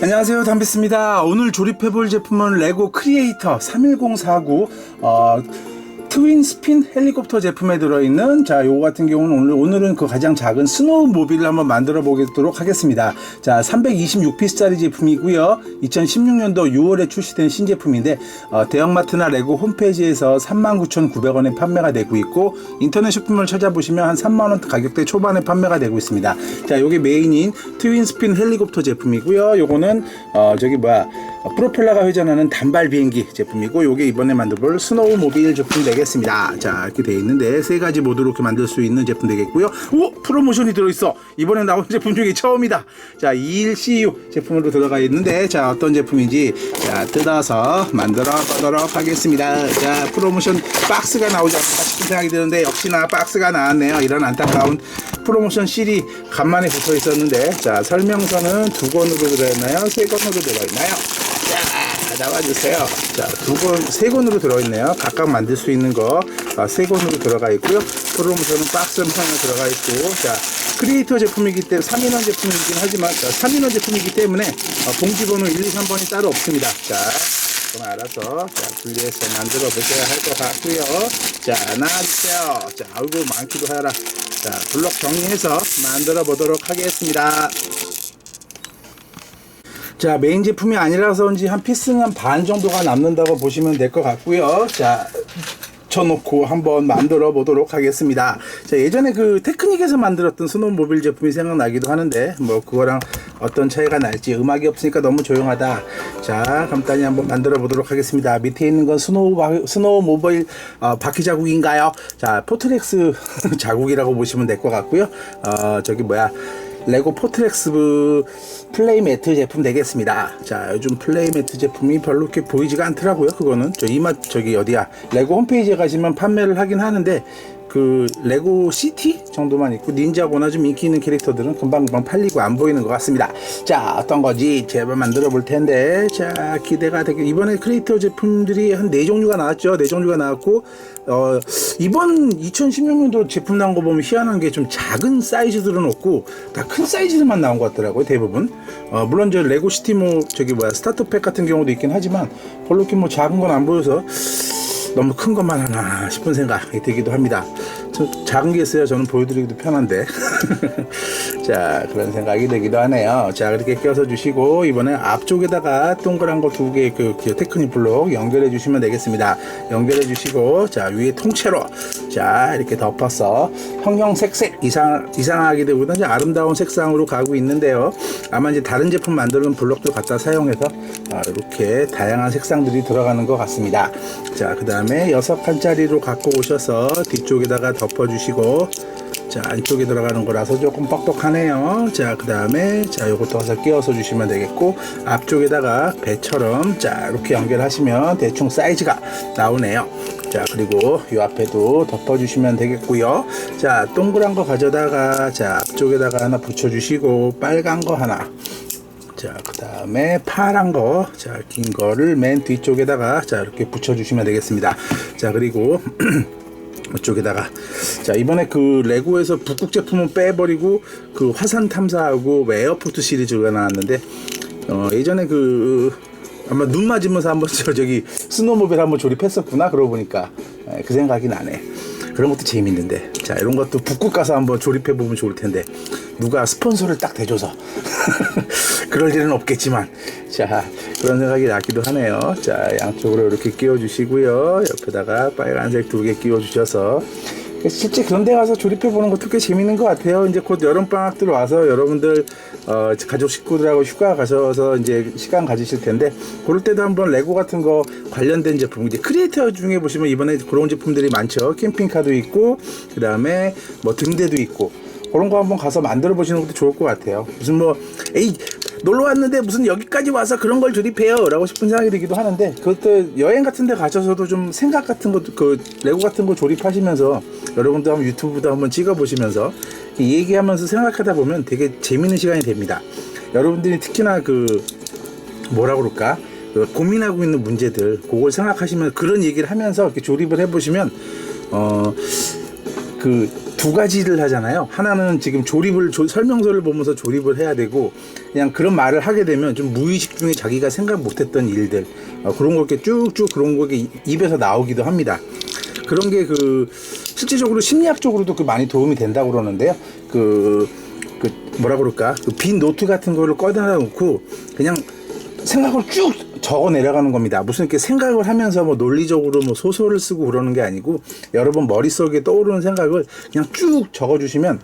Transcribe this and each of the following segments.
안녕하세요. 담비스입니다. 오늘 조립해볼 제품은 레고 크리에이터 31049 어, 트윈 스핀 헬리콥터 제품에 들어있는 자 요거 같은 경우는 오늘, 오늘은 그 가장 작은 스노우 모빌을 한번 만들어 보도록 하겠습니다. 자 326피스짜리 제품이고요. 2016년도 6월에 출시된 신제품인데 어, 대형마트나 레고 홈페이지에서 39,900원에 판매가 되고 있고 인터넷 쇼핑몰 찾아보시면 한 3만원 가격대 초반에 판매가 되고 있습니다. 자 요게 메인인 트윈 스핀 헬리콥터 제품이고요. 요거는 어, 저기 뭐야 어, 프로펠러가 회전하는 단발 비행기 제품이고 요게 이번에 만들볼 스노우 모빌 제품 되겠습니다. 자 이렇게 돼 있는데 세 가지 모드로 이렇게 만들 수 있는 제품 되겠고요. 오 프로모션이 들어있어. 이번에 나온 제품 중에 처음이다. 자 21CU 제품으로 들어가 있는데 자 어떤 제품인지 자 뜯어서 만들어 보도록 하겠습니다. 자 프로모션 박스가 나오지 않을까 싶은 생각이 드는데 역시나 박스가 나왔네요. 이런 안타까운 프로모션 실이 간만에 붙어 있었는데 자 설명서는 두 권으로 들어있나요? 세 권으로 들어있나요 자, 나와주세요. 자, 두 권, 세 권으로 들어있네요. 각각 만들 수 있는 거, 아, 세 권으로 들어가 있고요. 프로모션은 박스 형상으로 들어가 있고, 자, 크리에이터 제품이기 때문에, 3인원 제품이긴 하지만, 자, 3인원 제품이기 때문에, 어, 봉지번호 1, 2, 3번이 따로 없습니다. 자, 그럼 알아서, 자, 분리해서 만들어 보셔야 할 것 같고요. 자, 나와주세요. 자, 아이고, 많기도 하라. 자, 블록 정리해서 만들어 보도록 하겠습니다. 자 메인 제품이 아니라서인지 한 피스는 한 반 정도가 남는다고 보시면 될 것 같고요. 자 쳐놓고 한번 만들어 보도록 하겠습니다. 자 예전에 그 테크닉에서 만들었던 스노우모빌 제품이 생각나기도 하는데 뭐 그거랑 어떤 차이가 날지 음악이 없으니까 너무 조용하다. 자 간단히 한번 만들어 보도록 하겠습니다. 밑에 있는 건 스노우 바, 스노우 모빌 어, 바퀴 자국인가요? 자 포트렉스 자국이라고 보시면 될 것 같고요. 어 저기 뭐야 레고 포트렉스 플레이 매트 제품 되겠습니다. 자, 요즘 플레이 매트 제품이 별로 이렇게 보이지가 않더라고요. 그거는 저 이맛 저기 어디야? 레고 홈페이지에 가시면 판매를 하긴 하는데 그 레고 시티 정도만 있고 닌자고나 좀 인기 있는 캐릭터들은 금방금방 팔리고 안 보이는 것 같습니다. 자, 어떤 거지 제발 만들어 볼 텐데 자 기대가 되게 이번에 크리에이터 제품들이 한 네 종류가 나왔죠. 네 종류가 나왔고 어 이번 2016년도 제품 나온 거 보면 희한한 게 좀 작은 사이즈들은 없고 다 큰 사이즈들만 나온 것 같더라고요. 대부분. 어 물론 저 레고 시티 뭐 저기 뭐야 스타터팩 같은 경우도 있긴 하지만 별로 이렇게 뭐 작은 건 안 보여서 너무 큰 것만 하나 싶은 생각이 들기도 합니다. 저 작은 게 있어야 저는 보여드리기도 편한데. 자, 그런 생각이 들기도 하네요. 자, 그렇게 껴서 주시고, 이번에 앞쪽에다가 동그란 거 두 개, 그, 그 테크닉 블록 연결해 주시면 되겠습니다. 연결해 주시고, 자, 위에 통째로, 자, 이렇게 덮어서 형형색색 이상, 이상하기보다는 이제 아름다운 색상으로 가고 있는데요. 아마 이제 다른 제품 만드는 블록도 갖다 사용해서, 아, 이렇게 다양한 색상들이 들어가는 것 같습니다. 자, 그 다음에 여섯 칸짜리로 갖고 오셔서 뒤쪽에다가 덮 어주시고, 자 안쪽에 들어가는 거라서 조금 뻑뻑하네요. 자 그 다음에 자 요것도 와서 끼워서 주시면 되겠고 앞쪽에다가 배처럼 자 이렇게 연결하시면 대충 사이즈가 나오네요. 자 그리고 이 앞에도 덮어 주시면 되겠고요. 자 동그란 거 가져다가 자 앞쪽에다가 하나 붙여 주시고 빨간 거 하나. 자, 그 다음에 파란 거, 자, 긴 거를 맨 뒤쪽에다가, 자, 이렇게 붙여주시면 되겠습니다. 자, 그리고, 이쪽에다가. 자 이번에 그 레고에서 북극 제품은 빼버리고 그 화산 탐사하고 에어포트 시리즈가 나왔는데 어 예전에 그 아마 눈 맞으면서 한번 저 저기 스노모빌 한번 조립했었구나 그러고 보니까. 에, 그 생각이 나네. 그런 것도 재밌는데 자 이런 것도 북극 가서 한번 조립해 보면 좋을 텐데 누가 스폰서를 딱 대줘서. 그럴 일은 없겠지만. 자 그런 생각이 나기도 하네요. 자 양쪽으로 이렇게 끼워 주시고요. 옆에다가 빨간색 두 개 끼워 주셔서 실제 그런 데 가서 조립해 보는 것도 꽤 재밌는 것 같아요 이제 곧 여름 방학 들어와서 여러분들 어, 가족 식구들하고 휴가 가셔서 이제 시간 가지실 텐데 그럴 때도 한번 레고 같은 거 관련된 제품 이제 크리에이터 중에 보시면 이번에 그런 제품들이 많죠 캠핑카도 있고 그 다음에 뭐 등대도 있고 그런 거 한번 가서 만들어 보시는 것도 좋을 것 같아요. 무슨 뭐 에이 놀러 왔는데 무슨 여기까지 와서 그런 걸 조립해요 라고 싶은 생각이 들기도 하는데 그것도 여행 같은 데 가셔서도 좀 생각 같은 것도 그 레고 같은 거 조립하시면서 여러분도 한번 유튜브도 한번 찍어 보시면서 얘기하면서 생각하다 보면 되게 재밌는 시간이 됩니다. 여러분들이 특히나 그 뭐라 그럴까? 그 고민하고 있는 문제들 그걸 생각하시면 그런 얘기를 하면서 이렇게 조립을 해보시면 어그 두 가지를 하잖아요. 하나는 지금 조립을 조- 설명서를 보면서 조립을 해야 되고 그냥 그런 말을 하게 되면 좀 무의식 중에 자기가 생각 못했던 일들 어, 그런 거 이렇게 쭉쭉 그런 거 이렇게 입에서 나오기도 합니다. 그런 게 그 실질적으로 심리학적으로도 그 많이 도움이 된다고 그러는데요. 그, 그 뭐라 그럴까 그 빈 노트 같은 거를 꺼내다 놓고 그냥 생각을 쭉 적어 내려가는 겁니다. 무슨 이렇게 생각을 하면서 뭐 논리적으로 뭐 소설을 쓰고 그러는 게 아니고 여러분 머릿속에 떠오르는 생각을 그냥 쭉 적어 주시면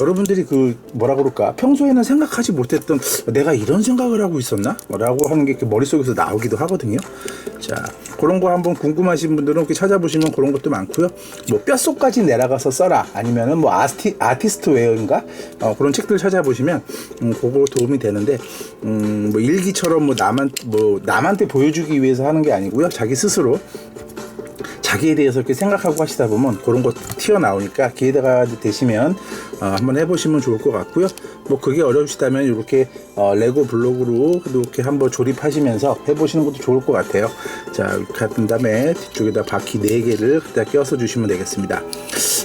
여러분들이 그 뭐라 그럴까 평소에는 생각하지 못했던 내가 이런 생각을 하고 있었나? 라고 하는 게 머릿속에서 나오기도 하거든요. 자, 그런 거 한번 궁금하신 분들은 이렇게 찾아보시면 그런 것도 많고요. 뭐 뼛속까지 내려가서 써라 아니면은 뭐 아티, 아티스트 웨어인가 어, 그런 책들 찾아보시면 음, 그거 도움이 되는데 음, 뭐 일기처럼 뭐 남한 뭐 남한테 보여주기 위해서 하는 게 아니고요. 자기 스스로 자기에 대해서 이렇게 생각하고 하시다 보면 그런 거 튀어나오니까 기회가 되시면 어, 한번 해보시면 좋을 것 같고요. 뭐 그게 어려우시다면 이렇게 어, 레고 블록으로 이렇게 한번 조립하시면서 해보시는 것도 좋을 것 같아요. 자한 다음에 뒤쪽에다 바퀴 4개를 갖다 껴서 주시면 되겠습니다.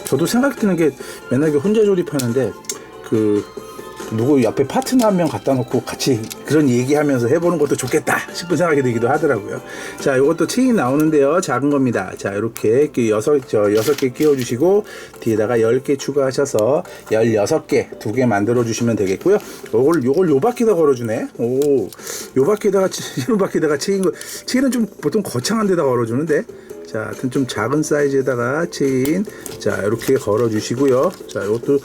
저도 생각 드는 게 맨날 혼자 조립하는데 그 누구 옆에 파트너 한 명 갖다 놓고 같이 그런 얘기하면서 해보는 것도 좋겠다 싶은 생각이 들기도 하더라고요. 자, 이것도 체인 나오는데요. 작은 겁니다. 자, 이렇게 여섯, 저 여섯 개 끼워주시고 뒤에다가 열 개 추가하셔서 열 여섯 개, 두 개 만들어 주시면 되겠고요. 요걸, 요걸 요 바퀴다 걸어주네. 오, 요 바퀴에다가, 요 바퀴에다가 체인 거, 체인은 좀 보통 거창한 데다 걸어주는데. 자, 하여튼 좀 작은 사이즈에다가 체인, 자, 이렇게 걸어 주시고요. 자, 이것도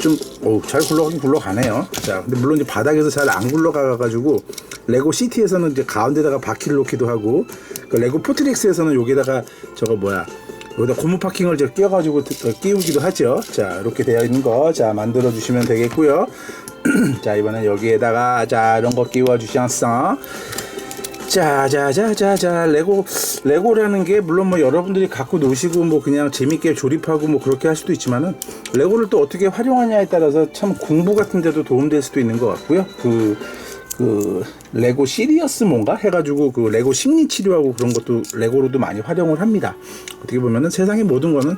좀, 오, 잘 굴러가긴 굴러가네요. 자, 근데 물론 이제 바닥에서 잘 안 굴러가가지고, 레고 시티에서는 이제 가운데다가 바퀴를 놓기도 하고, 그 레고 포트릭스에서는 여기다가 저거 뭐야, 여기다 고무 파킹을 저 끼워가지고 드- 끼우기도 하죠. 자, 이렇게 되어 있는 거, 자, 만들어 주시면 되겠고요. 자, 이번엔 여기에다가, 자, 이런 거 끼워 주셨어. 자자자자자 레고 레고라는 게 물론 뭐 여러분들이 갖고 노시고 뭐 그냥 재밌게 조립하고 뭐 그렇게 할 수도 있지만은 레고를 또 어떻게 활용하냐에 따라서 참 공부 같은 데도 도움될 수도 있는 것 같고요. 그그 레고 시리어스 뭔가 해가지고 그 레고 심리 치료하고 그런 것도 레고로도 많이 활용을 합니다. 어떻게 보면은 세상의 모든 거는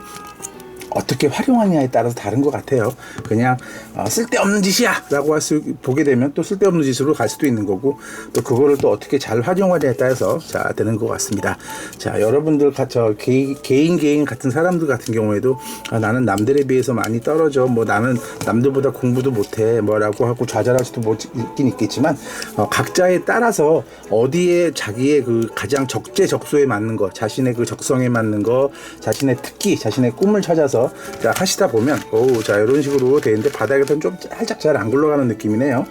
어떻게 활용하냐에 따라서 다른 것 같아요. 그냥 어, 쓸데없는 짓이야 라고 할 수 보게 되면 또 쓸데없는 짓으로 갈 수도 있는 거고 또 그거를 또 어떻게 잘 활용하냐에 따라서 자 되는 것 같습니다. 자 여러분들 가- 저 개인 개인 같은 사람들 같은 경우에도 아, 나는 남들에 비해서 많이 떨어져 뭐 나는 남들보다 공부도 못해 뭐라고 하고 좌절할 수도 못 있긴 있겠지만 어, 각자에 따라서 어디에 자기의 그 가장 적재적소에 맞는 거 자신의 그 적성에 맞는 거 자신의 특기 자신의 꿈을 찾아서 자, 하시다 보면 오자 이런 식으로 되는데 바닥에서는 좀 살짝 잘 안 굴러가는 느낌이네요.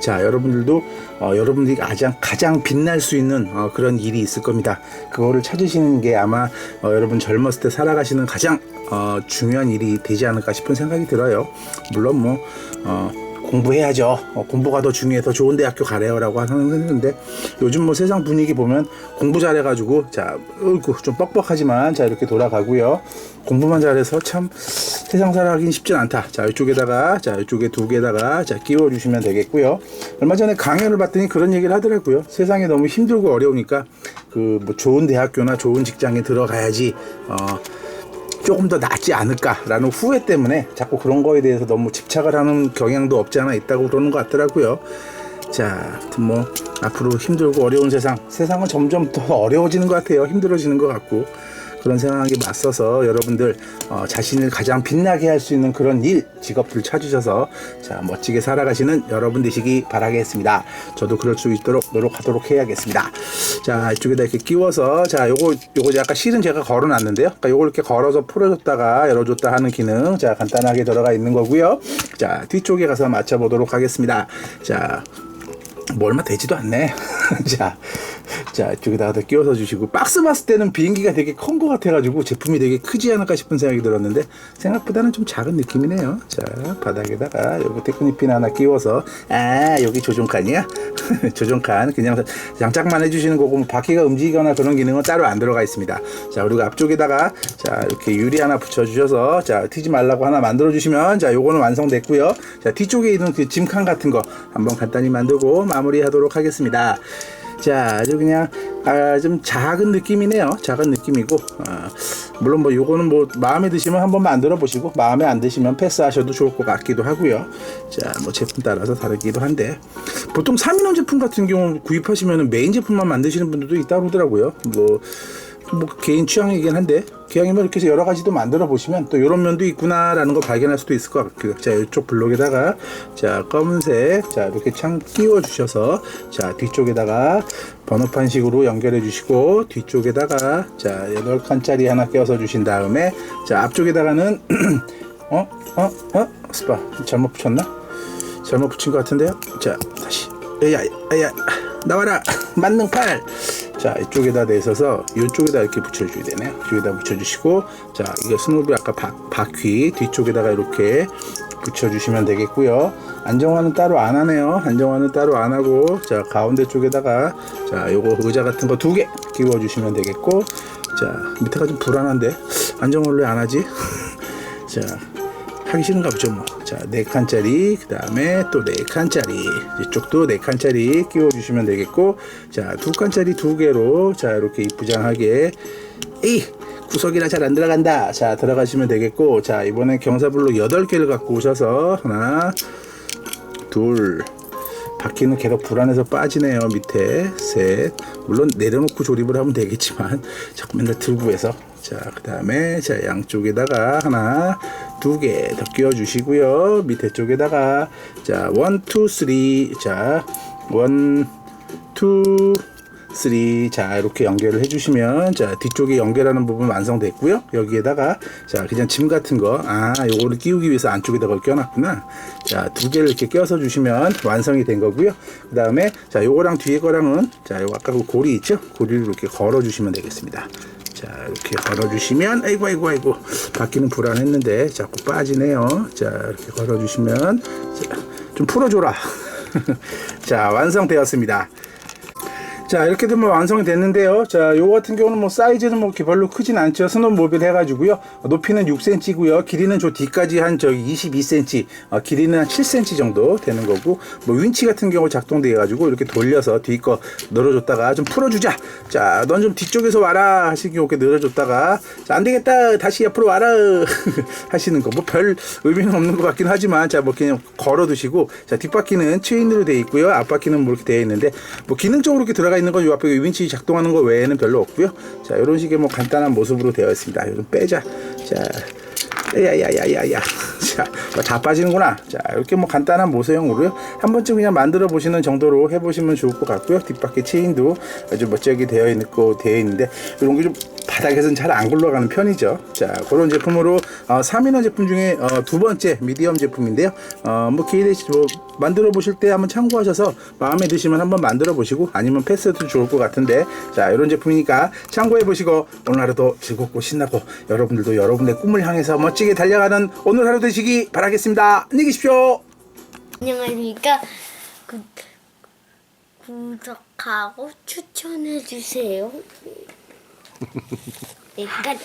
자 여러분들도 어, 여러분들이 가장 가장 빛날 수 있는 어, 그런 일이 있을 겁니다. 그거를 찾으시는 게 아마 어, 여러분 젊었을 때 살아가시는 가장 어, 중요한 일이 되지 않을까 싶은 생각이 들어요. 물론 뭐 어, 공부해야죠. 어, 공부가 더 중요해서 좋은 대학교 가래요라고 하는데 요즘 뭐 세상 분위기 보면 공부 잘해가지고 자, 어이구, 좀 뻑뻑하지만 자 이렇게 돌아가고요. 공부만 잘해서 참 세상 살아가긴 쉽진 않다. 자 이쪽에다가 자 이쪽에 두 개다가 자 끼워 주시면 되겠고요. 얼마 전에 강연을 봤더니 그런 얘기를 하더라고요. 세상이 너무 힘들고 어려우니까 그 뭐 좋은 대학교나 좋은 직장에 들어가야지 어. 조금 더 낫지 않을까라는 후회 때문에 자꾸 그런 거에 대해서 너무 집착을 하는 경향도 없지 않아 있다고 그러는 것 같더라고요. 자, 아무튼 뭐 앞으로 힘들고 어려운 세상, 세상은 점점 더 어려워지는 것 같아요. 힘들어지는 것 같고 그런 상황에 맞서서 여러분들 어, 자신을 가장 빛나게 할 수 있는 그런 일, 직업들 찾으셔서 자 멋지게 살아가시는 여러분 되시기 바라겠습니다. 저도 그럴 수 있도록 노력하도록 해야겠습니다. 자 이쪽에다 이렇게 끼워서 자 요거 요거 이제 아까 실은 제가 걸어놨는데요. 그러니까 요걸 이렇게 걸어서 풀어줬다가 열어줬다 하는 기능 자 간단하게 들어가 있는 거고요. 자 뒤쪽에 가서 맞춰보도록 하겠습니다. 자. 뭐 얼마 되지도 않네. 자, 자 이쪽에다가 더 끼워서 주시고 박스 봤을 때는 비행기가 되게 큰 것 같아가지고 제품이 되게 크지 않을까 싶은 생각이 들었는데 생각보다는 좀 작은 느낌이네요. 자 바닥에다가 여기 테크니핀 하나 끼워서 아 여기 조종칸이야? 조종칸 그냥 장착만 해주시는 거고 뭐 바퀴가 움직이거나 그런 기능은 따로 안 들어가 있습니다. 자 그리고 앞쪽에다가 자 이렇게 유리 하나 붙여주셔서 자 튀지 말라고 하나 만들어 주시면 자 요거는 완성됐고요. 자 뒤쪽에 있는 그 짐칸 같은 거 한번 간단히 만들고 마무리하도록 하겠습니다. 자 아주 그냥 아, 좀 작은 느낌이네요. 작은 느낌이고 아, 물론 뭐 요거는 뭐 마음에 드시면 한번 만들어 보시고 마음에 안 드시면 패스하셔도 좋을 것 같기도 하고요. 자 뭐 제품 따라서 다르기도 한데 보통 3인원 제품 같은 경우 구입하시면 메인 제품만 만드시는 분들도 있다고 그러더라고요. 뭐 뭐 개인 취향이긴 한데 기왕이면 이렇게 해서 여러 가지도 만들어 보시면 또 이런 면도 있구나라는 걸 발견할 수도 있을 것 같고요. 자 이쪽 블록에다가 자 검은색 자 이렇게 창 끼워 주셔서 자 뒤쪽에다가 번호판식으로 연결해 주시고 뒤쪽에다가 자 여덟 칸짜리 하나 껴서 주신 다음에 자 앞쪽에다가는 어? 어? 어? 스파 잘못 붙였나? 잘못 붙인 것 같은데요. 자 다시 야야 야 나와라 만능 팔. 자 이쪽에다 내서서 이쪽에다 이렇게 붙여줘야 되네요. 이쪽에다 붙여주시고 자 이거 스노비 아까 바, 바퀴 뒤쪽에다가 이렇게 붙여주시면 되겠고요. 안정화는 따로 안 하네요. 안정화는 따로 안 하고 자 가운데 쪽에다가 자 요거 의자 같은 거 두 개 끼워 주시면 되겠고 자 밑에가 좀 불안한데 안정화를 왜 안 하지? 자 하기 싫은가 보죠 뭐. 자, 네 칸짜리, 그 다음에 또네 칸짜리, 이쪽도 네 칸짜리 끼워주시면 되겠고, 자, 두 칸짜리 두 개로, 자, 이렇게 이쁘장하게, 이 구석이라 잘 안 들어간다. 자, 들어가시면 되겠고, 자, 이번에 경사블록 여덟 개를 갖고 오셔서, 하나, 둘, 바퀴는 계속 불안해서 빠지네요 밑에. 셋. 물론 내려놓고 조립을 하면 되겠지만 자꾸 맨날 들고 해서. 자그 다음에 자 양쪽에다가 하나 두 개 더 끼워 주시고요. 밑에 쪽에다가 자 원 투 쓰리 자 원 투 3. 자, 이렇게 연결을 해주시면, 자, 뒤쪽에 연결하는 부분 완성됐고요. 여기에다가, 자, 그냥 짐 같은 거, 아, 요거를 끼우기 위해서 안쪽에다가 껴놨구나. 자, 두 개를 이렇게 껴서 주시면 완성이 된 거고요. 그 다음에, 자, 요거랑 뒤에 거랑은, 자, 요 아까 그 고리 있죠? 고리를 이렇게 걸어주시면 되겠습니다. 자, 이렇게 걸어주시면, 아이고, 아이고, 아이고, 바퀴는 불안했는데, 자꾸 빠지네요. 자, 이렇게 걸어주시면, 자, 좀 풀어줘라. 자, 완성되었습니다. 자 이렇게 되면 완성이 됐는데요. 자 요거 같은 경우는 뭐 사이즈는 뭐 이렇게 별로 크진 않죠. 스노모빌 해가지고요. 높이는 6cm고요. 길이는 저 뒤까지 한 저기 22cm 어, 길이는 한 7cm 정도 되는 거고 뭐 윈치 같은 경우 작동돼 가지고 이렇게 돌려서 뒤 거 늘어줬다가 좀 풀어주자. 자 넌 좀 뒤쪽에서 와라 하시기 이렇게 늘어줬다가 자 안되겠다. 다시 앞으로 와라 하시는 거. 뭐 별 의미는 없는 것 같긴 하지만 자 뭐 그냥 걸어 두시고 자 뒷바퀴는 체인으로 되어 있고요. 앞바퀴는 뭐 이렇게 되어 있는데 뭐 기능적으로 이렇게 들어가 있는 건요 앞에 윈치 작동하는 거 외에는 별로 없고요. 자 이런 식의 뭐 간단한 모습으로 되어 있습니다. 이건 빼자. 자 야야야야야. 자 다 빠지는구나. 자 이렇게 뭐 간단한 모서형으로요. 한 번쯤 그냥 만들어 보시는 정도로 해보시면 좋을 것 같고요. 뒷바퀴 체인도 아주 멋지게 되어 있고 되어 있는데 이런 게 좀 바닥에서는 잘 안 굴러가는 편이죠. 자 그런 제품으로 어, 3인원 제품 중에 어, 두 번째 미디엄 제품인데요. 어, 뭐 기회 되시 뭐 만들어 보실 때 한번 참고하셔서 마음에 드시면 한번 만들어 보시고 아니면 패스해도 좋을 것 같은데 자 이런 제품이니까 참고해 보시고 오늘 하루도 즐겁고 신나고 여러분들도 여러분의 꿈을 향해서 멋지게 달려가는 오늘 하루 되시기 바라겠습니다 안녕히 계십시오 안녕하십니까. 구, 구독하고 추천해 주세요. 네, 끝.